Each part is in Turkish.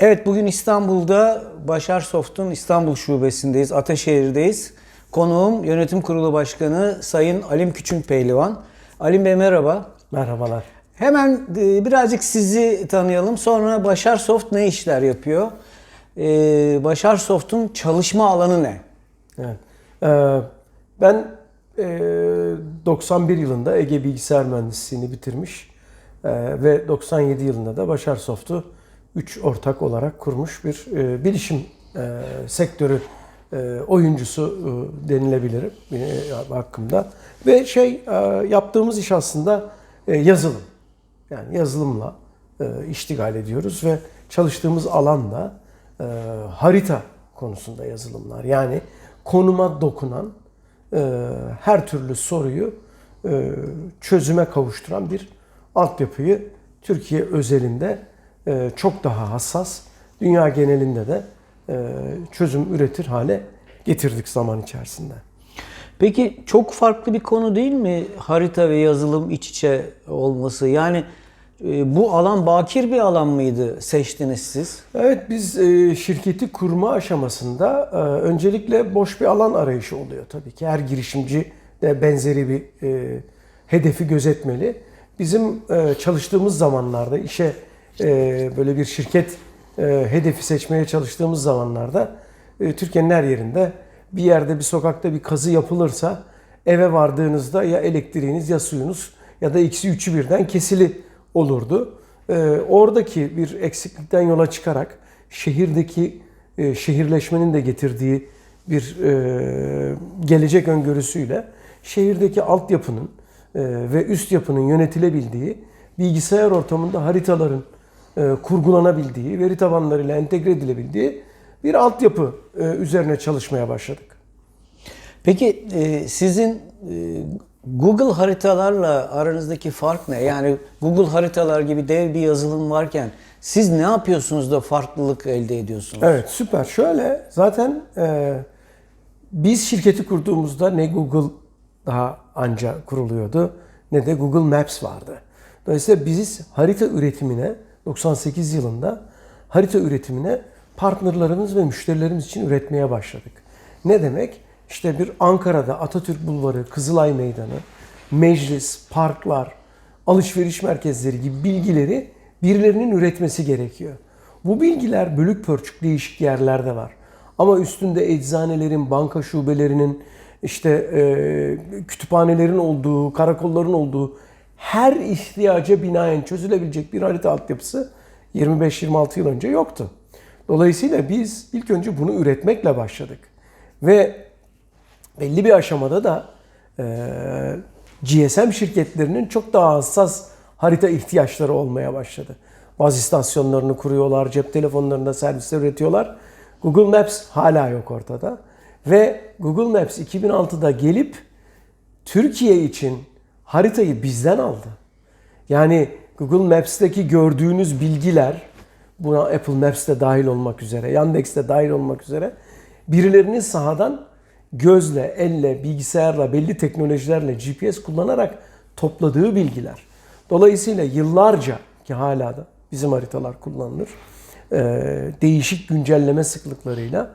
Evet bugün İstanbul'da Başar Soft'un İstanbul Şubesindeyiz, Ataşehir'deyiz. Konuğum Yönetim Kurulu Başkanı Sayın Alim Küçük Pehlivan. Alim Bey merhaba. Merhabalar. Hemen e, birazcık sizi tanıyalım. Sonra Başar Soft ne işler yapıyor? E, Başar Soft'un çalışma alanı ne? Evet. Ee, ben e, 91 yılında Ege Bilgisayar Mühendisliğini bitirmiş e, ve 97 yılında da Başar Soft'u 3 ortak olarak kurmuş bir e, bilişim e, sektörü e, oyuncusu e, denilebilir e, hakkında. Ve şey e, yaptığımız iş aslında e, yazılım. Yani yazılımla e, iştigal ediyoruz ve çalıştığımız alanda e, harita konusunda yazılımlar. Yani konuma dokunan e, her türlü soruyu e, çözüme kavuşturan bir altyapıyı Türkiye özelinde çok daha hassas, dünya genelinde de e, çözüm üretir hale getirdik zaman içerisinde. Peki çok farklı bir konu değil mi harita ve yazılım iç içe olması? Yani e, bu alan bakir bir alan mıydı seçtiniz siz? Evet biz e, şirketi kurma aşamasında e, öncelikle boş bir alan arayışı oluyor tabii ki. Her girişimci de benzeri bir e, hedefi gözetmeli. Bizim e, çalıştığımız zamanlarda işe e, böyle bir şirket e, hedefi seçmeye çalıştığımız zamanlarda e, Türkiye'nin her yerinde bir yerde bir sokakta bir kazı yapılırsa eve vardığınızda ya elektriğiniz ya suyunuz ya da ikisi üçü birden kesili olurdu. Ee, oradaki bir eksiklikten yola çıkarak şehirdeki e, şehirleşmenin de getirdiği bir gelecek öngörüsüyle şehirdeki altyapının e, ve üst yapının yönetilebildiği bilgisayar ortamında haritaların kurgulanabildiği, veri tabanlarıyla entegre edilebildiği bir altyapı e, üzerine çalışmaya başladık. Peki e, sizin e, Google haritalarla aranızdaki fark ne? Yani Google haritalar gibi dev bir yazılım varken siz ne yapıyorsunuz da farklılık elde ediyorsunuz? Evet süper. Şöyle zaten e, biz şirketi kurduğumuzda ne Google daha anca kuruluyordu ne de Google Maps vardı. Dolayısıyla biz harita üretimine 98 yılında harita üretimine partnerlarımız ve müşterilerimiz için üretmeye başladık. Ne demek? İşte bir Ankara'da Atatürk Bulvarı, Kızılay Meydanı, meclis, parklar, alışveriş merkezleri gibi bilgileri birilerinin üretmesi gerekiyor. Bu bilgiler bölük pörçük değişik yerlerde var. Ama üstünde eczanelerin, banka şubelerinin, işte e, kütüphanelerin olduğu, karakolların olduğu her ihtiyaca binaen çözülebilecek bir harita altyapısı 25-26 yıl önce yoktu. Dolayısıyla biz ilk önce bunu üretmekle başladık. Ve belli bir aşamada da e, GSM şirketlerinin çok daha hassas harita ihtiyaçları olmaya başladı. Baz istasyonlarını kuruyorlar, cep telefonlarında servisler üretiyorlar. Google Maps hala yok ortada. Ve Google Maps 2006'da gelip Türkiye için haritayı bizden aldı. Yani Google Maps'teki gördüğünüz bilgiler, buna Apple Maps de dahil olmak üzere, Yandex de dahil olmak üzere birilerinin sahadan gözle, elle, bilgisayarla, belli teknolojilerle GPS kullanarak topladığı bilgiler. Dolayısıyla yıllarca ki hala da bizim haritalar kullanılır. Değişik güncelleme sıklıklarıyla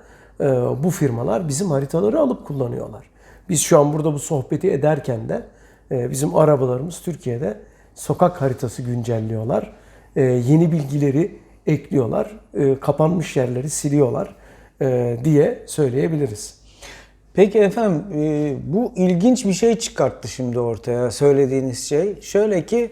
bu firmalar bizim haritaları alıp kullanıyorlar. Biz şu an burada bu sohbeti ederken de bizim arabalarımız Türkiye'de sokak haritası güncelliyorlar. E, yeni bilgileri ekliyorlar. E, kapanmış yerleri siliyorlar diye söyleyebiliriz. Peki efendim e, bu ilginç bir şey çıkarttı şimdi ortaya söylediğiniz şey. Şöyle ki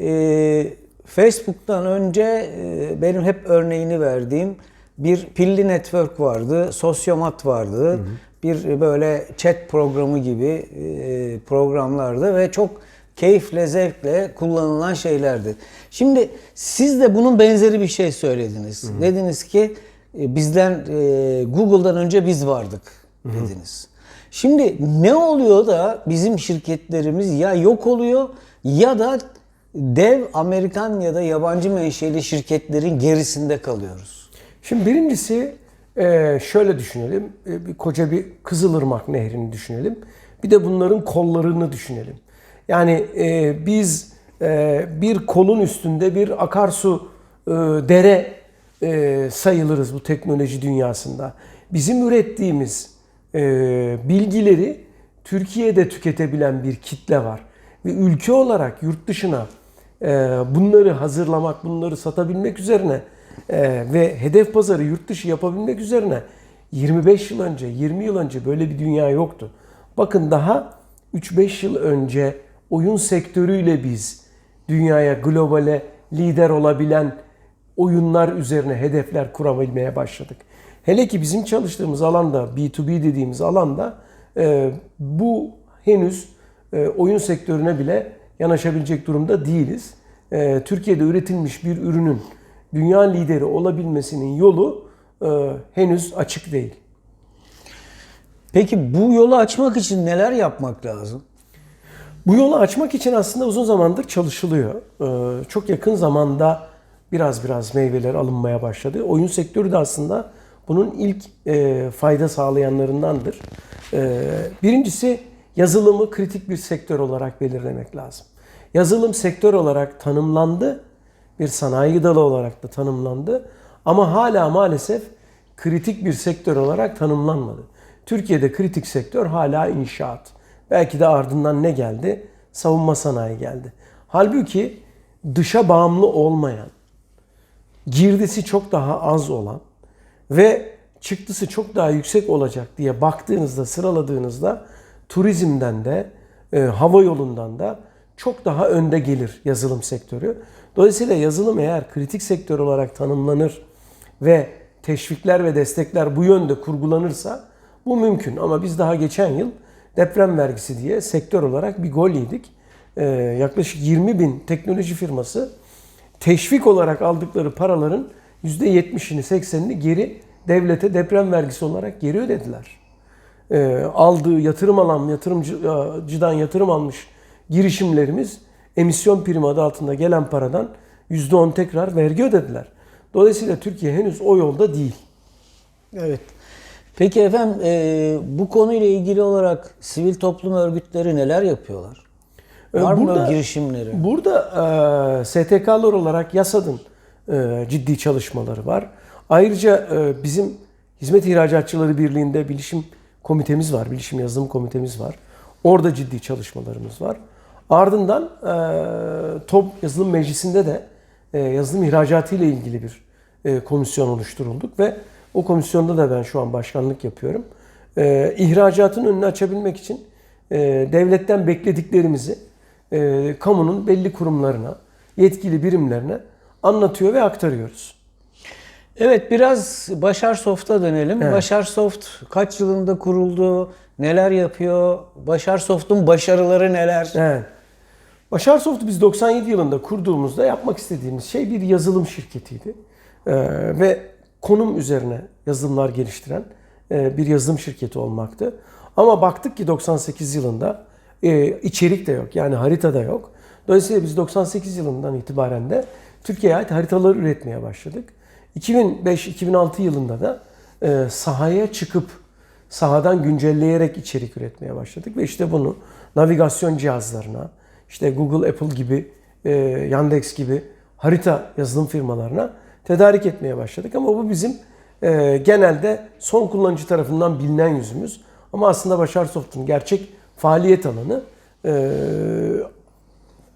e, Facebook'tan önce e, benim hep örneğini verdiğim bir pilli network vardı, sosyomat vardı. Bir böyle chat programı gibi e, programlardı ve çok keyifle, zevkle kullanılan şeylerdi. Şimdi siz de bunun benzeri bir şey söylediniz. Dediniz ki e, bizden e, Google'dan önce biz vardık dediniz. Şimdi ne oluyor da bizim şirketlerimiz ya yok oluyor ya da dev Amerikan ya da yabancı menşeli şirketlerin gerisinde kalıyoruz. Şimdi birincisi e, şöyle düşünelim. E, Bir koca bir Kızılırmak nehrini düşünelim. Bir de bunların kollarını düşünelim. Yani e, biz bir kolun üstünde bir akarsu dere sayılırız bu teknoloji dünyasında. Bizim ürettiğimiz bilgileri Türkiye'de tüketebilen bir kitle var. Ve ülke olarak yurt dışına bunları hazırlamak, bunları satabilmek üzerine e, ve hedef pazarı yurt dışı yapabilmek üzerine 25 yıl önce, 20 yıl önce böyle bir dünya yoktu. Bakın daha 3-5 yıl önce oyun sektörüyle biz dünyaya, globale lider olabilen oyunlar üzerine hedefler kurabilmeye başladık. Hele ki bizim çalıştığımız alanda, B2B dediğimiz alanda e, bu henüz e, oyun sektörüne bile yanaşabilecek durumda değiliz. E, Türkiye'de üretilmiş bir ürünün dünya lideri olabilmesinin yolu e, henüz açık değil. Peki bu yolu açmak için neler yapmak lazım? Bu yolu açmak için aslında uzun zamandır çalışılıyor. Ee, Çok yakın zamanda biraz biraz meyveler alınmaya başladı. Oyun sektörü de aslında bunun ilk e, fayda sağlayanlarındandır. Ee, Birincisi yazılımı kritik bir sektör olarak belirlemek lazım. Yazılım sektör olarak tanımlandı, bir sanayi dalı olarak da tanımlandı ama hala maalesef kritik bir sektör olarak tanımlanmadı. Türkiye'de kritik sektör hala inşaat. Belki de ardından ne geldi? Savunma sanayi geldi. Halbuki dışa bağımlı olmayan, girdisi çok daha az olan ve çıktısı çok daha yüksek olacak diye baktığınızda, sıraladığınızda turizmden de, e, hava yolundan da çok daha önde gelir yazılım sektörü. Dolayısıyla yazılım eğer kritik sektör olarak tanımlanır ve teşvikler ve destekler bu yönde kurgulanırsa bu mümkün. Ama biz daha geçen yıl deprem vergisi diye sektör olarak bir gol yedik. Ee, yaklaşık 20 bin teknoloji firması teşvik olarak aldıkları paraların %70'ini 80'ini geri devlete deprem vergisi olarak geri ödediler. Ee, aldığı yatırım alan yatırımcıdan yatırım almış girişimlerimiz emisyon primi adı altında gelen paradan %10 tekrar vergi ödediler. Dolayısıyla Türkiye henüz o yolda değil. Evet. Peki efendim e, bu konuyla ilgili olarak sivil toplum örgütleri neler yapıyorlar? Ee, Var mı burada- böyle girişimleri? Burada e, STK'lar olarak YASAD'ın e, ciddi çalışmaları var. Ayrıca e, bizim Hizmet İhracatçıları Birliği'nde bilişim komitemiz var, bilişim yazılım komitemiz var. Orada ciddi çalışmalarımız var. Ardından e, TOP Yazılım Meclisi'nde de e, yazılım ihracatı ile ilgili bir e, komisyon oluşturulduk ve o komisyonda da ben şu an başkanlık yapıyorum. E, ihracatın önünü açabilmek için e, devletten beklediklerimizi e, kamunun belli kurumlarına, yetkili birimlerine anlatıyor ve aktarıyoruz. Evet biraz Başar Soft'a dönelim. Evet. Başar Soft kaç yılında kuruldu? Neler yapıyor? Başar Soft'un başarıları neler? Evet. Başar Soft'u biz 97 yılında kurduğumuzda yapmak istediğimiz şey bir yazılım şirketiydi. Ee, ve konum üzerine yazılımlar geliştiren e, bir yazılım şirketi olmaktı. Ama baktık ki 98 yılında e, içerik de yok. Yani harita da yok. Dolayısıyla biz 98 yılından itibaren de Türkiye'ye ait haritaları üretmeye başladık. 2005-2006 yılında da e, sahaya çıkıp sahadan güncelleyerek içerik üretmeye başladık ve işte bunu navigasyon cihazlarına, işte Google, Apple gibi, e, Yandex gibi harita yazılım firmalarına tedarik etmeye başladık. Ama bu bizim e, genelde son kullanıcı tarafından bilinen yüzümüz. Ama aslında Başar Soft'un gerçek faaliyet alanı e,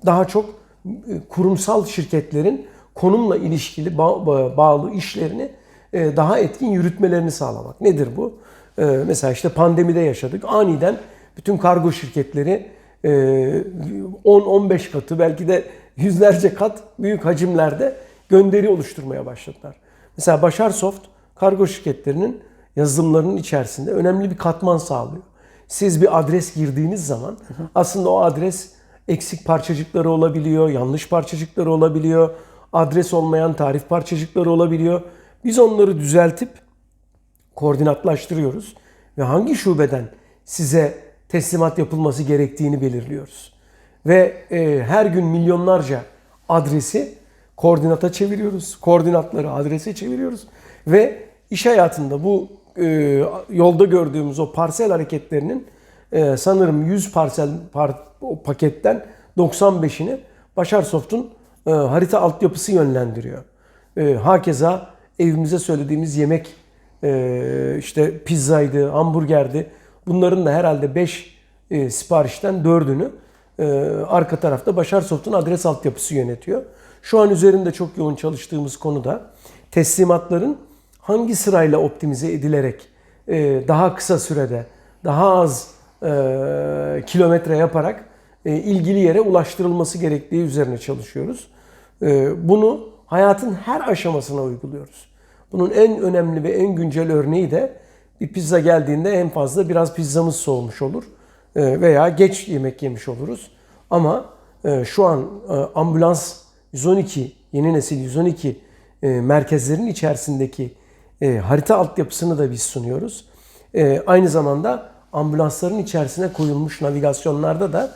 daha çok e, kurumsal şirketlerin konumla ilişkili ba- ba- bağlı işlerini e, daha etkin yürütmelerini sağlamak. Nedir bu? E, Mesela işte pandemide yaşadık. Aniden bütün kargo şirketleri 10-15 katı belki de yüzlerce kat büyük hacimlerde gönderi oluşturmaya başladılar. Mesela Başar Soft kargo şirketlerinin yazılımlarının içerisinde önemli bir katman sağlıyor. Siz bir adres girdiğiniz zaman aslında o adres eksik parçacıkları olabiliyor, yanlış parçacıkları olabiliyor, adres olmayan tarif parçacıkları olabiliyor. Biz onları düzeltip koordinatlaştırıyoruz ve hangi şubeden size teslimat yapılması gerektiğini belirliyoruz. Ve e, her gün milyonlarca adresi koordinata çeviriyoruz. Koordinatları adrese çeviriyoruz ve iş hayatında bu e, yolda gördüğümüz o parsel hareketlerinin e, sanırım 100 parsel par, o paketten 95'ini Başar Soft'un e, harita altyapısı yönlendiriyor. E, hakeza evimize söylediğimiz yemek e, işte pizzaydı, hamburgerdi. Bunların da herhalde 5 siparişten 4'ünü e, arka tarafta Başar Soft'un adres altyapısı yönetiyor. Şu an üzerinde çok yoğun çalıştığımız konuda teslimatların hangi sırayla optimize edilerek e, daha kısa sürede daha az e, kilometre yaparak e, ilgili yere ulaştırılması gerektiği üzerine çalışıyoruz. E, bunu hayatın her aşamasına uyguluyoruz. Bunun en önemli ve en güncel örneği de bir pizza geldiğinde en fazla biraz pizzamız soğumuş olur e, veya geç yemek yemiş oluruz. Ama e, şu an e, ambulans 112, yeni nesil 112 e, merkezlerin içerisindeki harita altyapısını da biz sunuyoruz. Aynı zamanda ambulansların içerisine koyulmuş navigasyonlarda da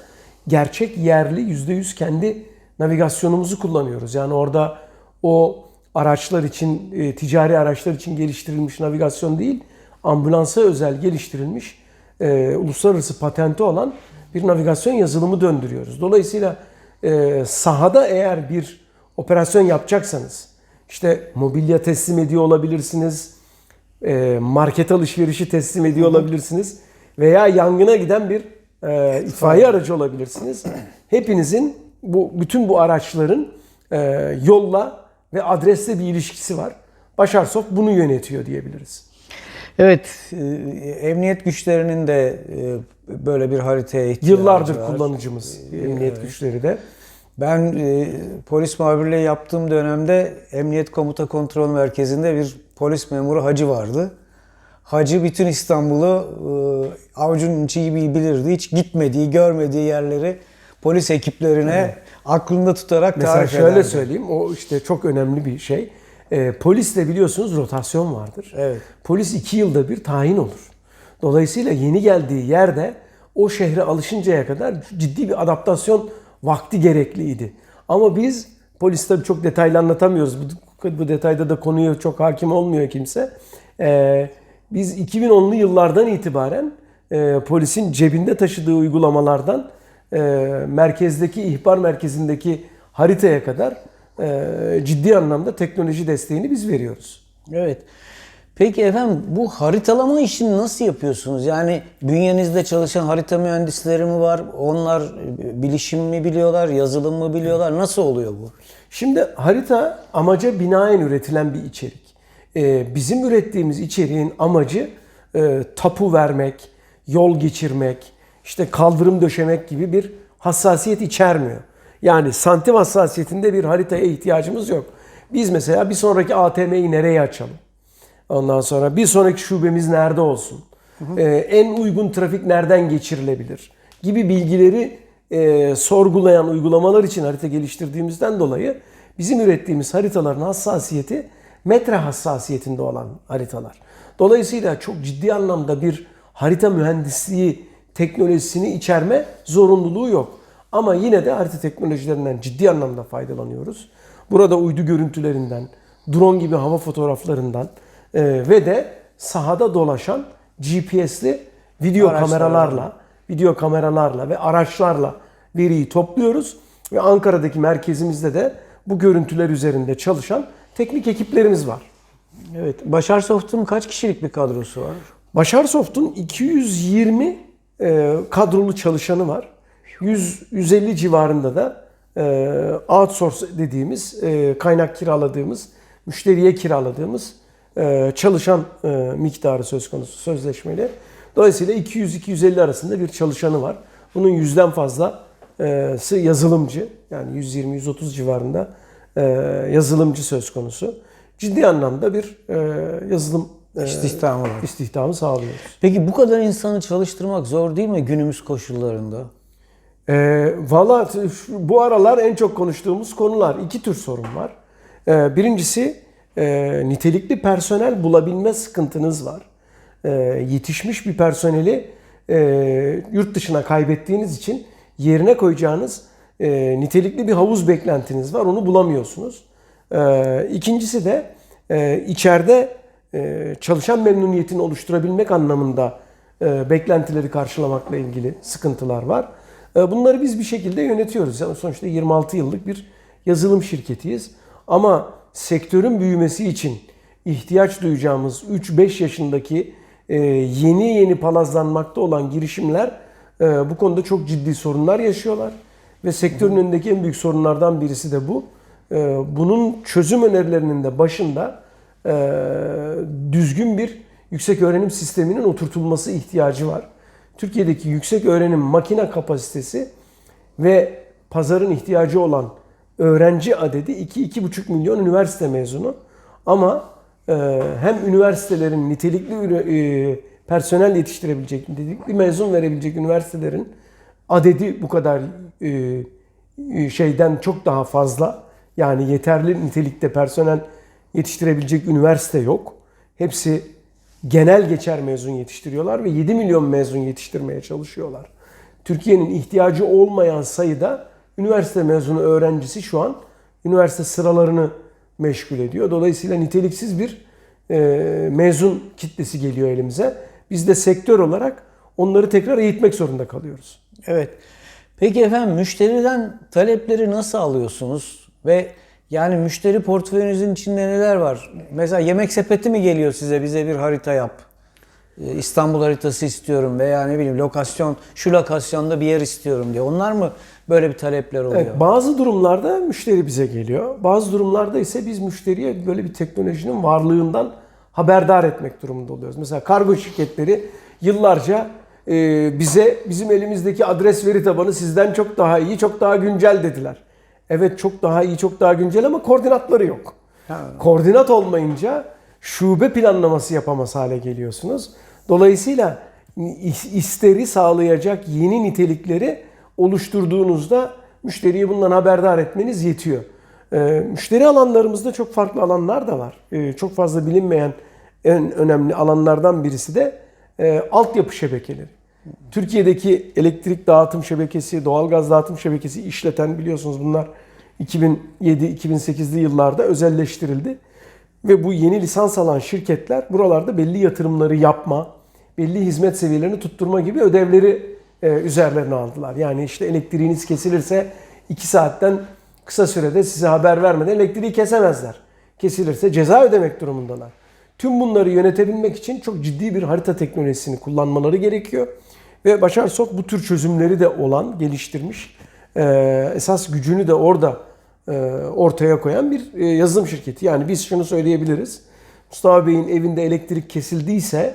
gerçek yerli %100 kendi navigasyonumuzu kullanıyoruz. Yani orada o araçlar için, ticari araçlar için geliştirilmiş navigasyon değil, ambulansa özel geliştirilmiş e, uluslararası patenti olan bir navigasyon yazılımı döndürüyoruz. Dolayısıyla e, sahada eğer bir operasyon yapacaksanız, işte mobilya teslim ediyor olabilirsiniz, e, market alışverişi teslim ediyor olabilirsiniz veya yangına giden bir e, itfaiye aracı olabilirsiniz. Hepinizin bu bütün bu araçların e, yolla ve adresle bir ilişkisi var. Başarsoft bunu yönetiyor diyebiliriz. Evet, e, emniyet güçlerinin de e, böyle bir haritaya ihtiyacı Yıllardır var. kullanıcımız emniyet güçleri de. Ben e, polis muhabirliği yaptığım dönemde Emniyet Komuta Kontrol Merkezi'nde bir polis memuru hacı vardı. Hacı bütün İstanbul'u e, avucunun içi gibi bilirdi. Hiç gitmediği, görmediği yerleri polis ekiplerine aklında tutarak Mesela tarif şöyle ederdi. söyleyeyim, o işte çok önemli bir şey. E, polisle biliyorsunuz rotasyon vardır. Evet. Polis iki yılda bir tayin olur. Dolayısıyla yeni geldiği yerde o şehre alışıncaya kadar ciddi bir adaptasyon vakti gerekliydi. Ama biz polis tabii çok detaylı anlatamıyoruz. Bu, bu detayda da konuya çok hakim olmuyor kimse. Ee, biz 2010'lu yıllardan itibaren e, polisin cebinde taşıdığı uygulamalardan e, merkezdeki ihbar merkezindeki haritaya kadar ciddi anlamda teknoloji desteğini biz veriyoruz. Evet. Peki efendim bu haritalama işini nasıl yapıyorsunuz? Yani bünyenizde çalışan harita mühendisleri mi var? Onlar bilişim mi biliyorlar, yazılım mı biliyorlar? Nasıl oluyor bu? Şimdi harita amaca binaen üretilen bir içerik. Ee, bizim ürettiğimiz içeriğin amacı e, tapu vermek, yol geçirmek, işte kaldırım döşemek gibi bir hassasiyet içermiyor. Yani santim hassasiyetinde bir haritaya ihtiyacımız yok. Biz mesela bir sonraki ATM'yi nereye açalım? Ondan sonra bir sonraki şubemiz nerede olsun? Ee, en uygun trafik nereden geçirilebilir? Gibi bilgileri e, sorgulayan uygulamalar için harita geliştirdiğimizden dolayı bizim ürettiğimiz haritaların hassasiyeti metre hassasiyetinde olan haritalar. Dolayısıyla çok ciddi anlamda bir harita mühendisliği teknolojisini içerme zorunluluğu yok. Ama yine de harita teknolojilerinden ciddi anlamda faydalanıyoruz. Burada uydu görüntülerinden, drone gibi hava fotoğraflarından e, ve de sahada dolaşan GPS'li video Araçlarla. kameralarla, video kameralarla ve araçlarla veriyi topluyoruz ve Ankara'daki merkezimizde de bu görüntüler üzerinde çalışan teknik ekiplerimiz var. Evet. Başar Soft'un kaç kişilik bir kadrosu var? Başar Soft'un 220 e, kadrolu çalışanı var. 100 150 civarında da e, outsource dediğimiz e, kaynak kiraladığımız, müşteriye kiraladığımız e, çalışan e, miktarı söz konusu sözleşmeli. Dolayısıyla 200-250 arasında bir çalışanı var. Bunun yüzden fazlası yazılımcı. Yani 120-130 civarında e, yazılımcı söz konusu. Ciddi anlamda bir e, yazılım e, İstihdamı var. istihdamı sağlıyoruz. Peki bu kadar insanı çalıştırmak zor değil mi günümüz koşullarında? E, Valla bu aralar en çok konuştuğumuz konular. iki tür sorun var. E, birincisi e, nitelikli personel bulabilme sıkıntınız var. E, yetişmiş bir personeli e, yurt dışına kaybettiğiniz için yerine koyacağınız e, nitelikli bir havuz beklentiniz var. Onu bulamıyorsunuz. E, ikincisi de e, içeride e, çalışan memnuniyetini oluşturabilmek anlamında e, beklentileri karşılamakla ilgili sıkıntılar var. E, bunları biz bir şekilde yönetiyoruz. Yani sonuçta 26 yıllık bir yazılım şirketiyiz. Ama sektörün büyümesi için ihtiyaç duyacağımız 3-5 yaşındaki e, yeni yeni palazlanmakta olan girişimler e, bu konuda çok ciddi sorunlar yaşıyorlar. Ve sektörün önündeki en büyük sorunlardan birisi de bu. E, bunun çözüm önerilerinin de başında düzgün bir yüksek öğrenim sisteminin oturtulması ihtiyacı var. Türkiye'deki yüksek öğrenim makine kapasitesi ve pazarın ihtiyacı olan öğrenci adedi 2-2,5 milyon üniversite mezunu. Ama e, hem üniversitelerin nitelikli e, personel yetiştirebilecek, nitelikli mezun verebilecek üniversitelerin adedi bu kadar e, şeyden çok daha fazla. Yani yeterli nitelikte personel yetiştirebilecek üniversite yok. Hepsi genel geçer mezun yetiştiriyorlar ve 7 milyon mezun yetiştirmeye çalışıyorlar. Türkiye'nin ihtiyacı olmayan sayıda üniversite mezunu öğrencisi şu an üniversite sıralarını meşgul ediyor. Dolayısıyla niteliksiz bir e, mezun kitlesi geliyor elimize. Biz de sektör olarak onları tekrar eğitmek zorunda kalıyoruz. Evet. Peki efendim müşteriden talepleri nasıl alıyorsunuz? Ve yani müşteri portföyünüzün içinde neler var? Mesela yemek sepeti mi geliyor size bize bir harita yap? Ee, İstanbul haritası istiyorum veya ne bileyim lokasyon şu lokasyonda bir yer istiyorum diye. Onlar mı böyle bir talepler oluyor? Evet, bazı durumlarda müşteri bize geliyor. Bazı durumlarda ise biz müşteriye böyle bir teknolojinin varlığından haberdar etmek durumunda oluyoruz. Mesela kargo şirketleri yıllarca e, bize bizim elimizdeki adres veri tabanı sizden çok daha iyi, çok daha güncel dediler. Evet çok daha iyi, çok daha güncel ama koordinatları yok. Ha. Koordinat olmayınca şube planlaması yapamaz hale geliyorsunuz. Dolayısıyla is- isteri sağlayacak yeni nitelikleri oluşturduğunuzda müşteriyi bundan haberdar etmeniz yetiyor. Ee, müşteri alanlarımızda çok farklı alanlar da var. Ee, çok fazla bilinmeyen en önemli alanlardan birisi de e, altyapı şebekeleri. Türkiye'deki elektrik dağıtım şebekesi, doğalgaz dağıtım şebekesi işleten biliyorsunuz bunlar 2007-2008'li yıllarda özelleştirildi. Ve bu yeni lisans alan şirketler buralarda belli yatırımları yapma, belli hizmet seviyelerini tutturma gibi ödevleri e, üzerlerine aldılar. Yani işte elektriğiniz kesilirse 2 saatten kısa sürede size haber vermeden elektriği kesemezler. Kesilirse ceza ödemek durumundalar. Tüm bunları yönetebilmek için çok ciddi bir harita teknolojisini kullanmaları gerekiyor. Ve Başar Sok bu tür çözümleri de olan, geliştirmiş. e, esas gücünü de orada e, ortaya koyan bir e, yazılım şirketi. Yani biz şunu söyleyebiliriz. Mustafa Bey'in evinde elektrik kesildiyse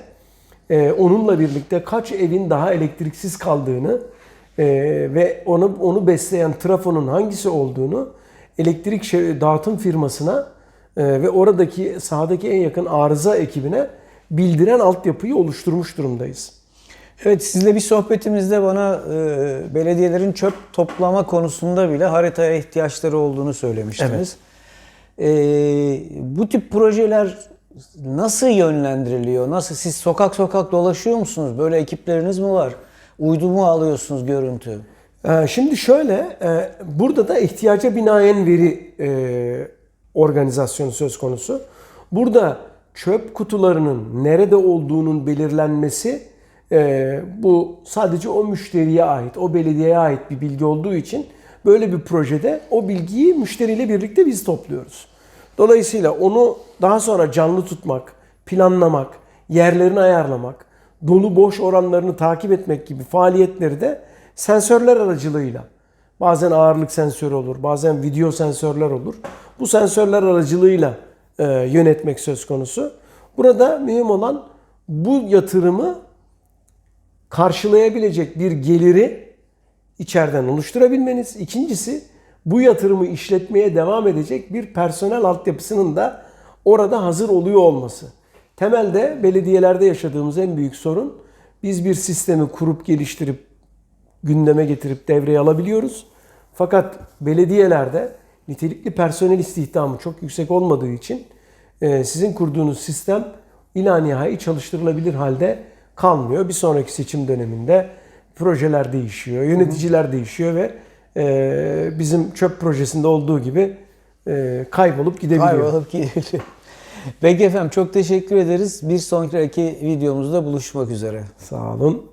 onunla birlikte kaç evin daha elektriksiz kaldığını ve onu onu besleyen trafonun hangisi olduğunu elektrik dağıtım firmasına ve oradaki sahadaki en yakın arıza ekibine bildiren altyapıyı oluşturmuş durumdayız. Evet sizle bir sohbetimizde bana e, belediyelerin çöp toplama konusunda bile haritaya ihtiyaçları olduğunu söylemiştiniz. E, bu tip projeler nasıl yönlendiriliyor? Nasıl siz sokak sokak dolaşıyor musunuz? Böyle ekipleriniz mi var? Uydu mu alıyorsunuz görüntü? Ee, Şimdi şöyle, e, burada da ihtiyaca binaen veri organizasyonu söz konusu. Burada çöp kutularının nerede olduğunun belirlenmesi e, bu sadece o müşteriye ait, o belediyeye ait bir bilgi olduğu için böyle bir projede o bilgiyi müşteriyle birlikte biz topluyoruz. Dolayısıyla onu daha sonra canlı tutmak, planlamak, yerlerini ayarlamak, dolu boş oranlarını takip etmek gibi faaliyetleri de sensörler aracılığıyla bazen ağırlık sensörü olur, bazen video sensörler olur. Bu sensörler aracılığıyla e, yönetmek söz konusu. Burada mühim olan bu yatırımı karşılayabilecek bir geliri içeriden oluşturabilmeniz. İkincisi bu yatırımı işletmeye devam edecek bir personel altyapısının da orada hazır oluyor olması. Temelde belediyelerde yaşadığımız en büyük sorun biz bir sistemi kurup geliştirip gündeme getirip devreye alabiliyoruz. Fakat belediyelerde nitelikli personel istihdamı çok yüksek olmadığı için e, sizin kurduğunuz sistem ila nihai çalıştırılabilir halde kalmıyor. Bir sonraki seçim döneminde projeler değişiyor, yöneticiler değişiyor ve e, bizim çöp projesinde olduğu gibi e, kaybolup gidebiliyor. Kaybolup gidebiliyor. Peki efendim çok teşekkür ederiz. Bir sonraki videomuzda buluşmak üzere. Sağ olun.